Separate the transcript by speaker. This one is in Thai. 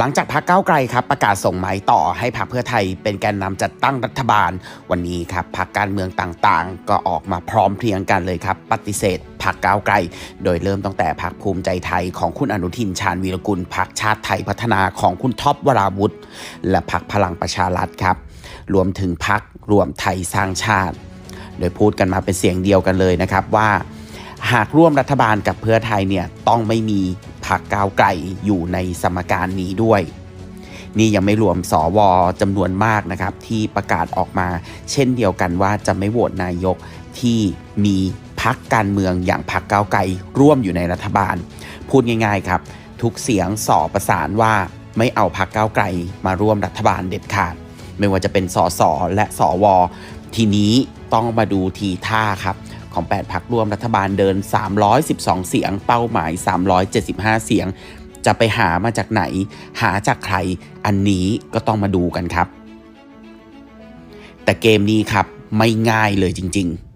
Speaker 1: หลังจากพักเก้าไกลครับประกาศส่งหมายต่อให้พรรคเพื่อไทยเป็นแกนนำจัดตั้งรัฐบาล วันนี้ครับพรรคการเมืองต่างๆ ก็ออกมาพร้อมเพรียงกันเลยครับ ปฏิเสธพรรคก้าวไกล โดยเริ่มตั้งแต่พรรคภูมิใจไทยของคุณอนุทินชาญวีรกุลพรรคชาติไทยพัฒนาของคุณท็อปวราวุธและพรรคพลังประชารัฐครับ รวมถึงพรรครวมไทยสร้างชาติ โดยพูดกันมาเป็นเสียงเดียวกันเลยนะครับว่า หากร่วมรัฐบาลกับเพื่อไทยเนี่ยต้องไม่มีพรรคก้าวไกลอยู่ในสมการนี้ด้วย นี่ยังไม่รวมสวจำนวนมากนะครับ ที่ประกาศออกมา เช่นเดียวกันว่าจะไม่โหวตนายกที่มีพักการเมืองอย่างพักก้าวไกลร่วมอยู่ในรัฐบาล พูดง่ายๆครับ ทุกเสียงสอประสานว่าไม่เอาพักก้าวไกลมาร่วมรัฐบาลเด็ดขาดไม่ว่าจะเป็นสสและสวทีนี้ต้องมาดูทีท่าครับ ของ 8พักร่วมรัฐบาลเดิน 312 เสียง เป้าหมาย 375 เสียง จะไปหามาจากไหน หาจากใคร อันนี้ก็ต้องมาดูกันครับ แต่เกมนี้ครับไม่ง่ายเลยจริง ๆ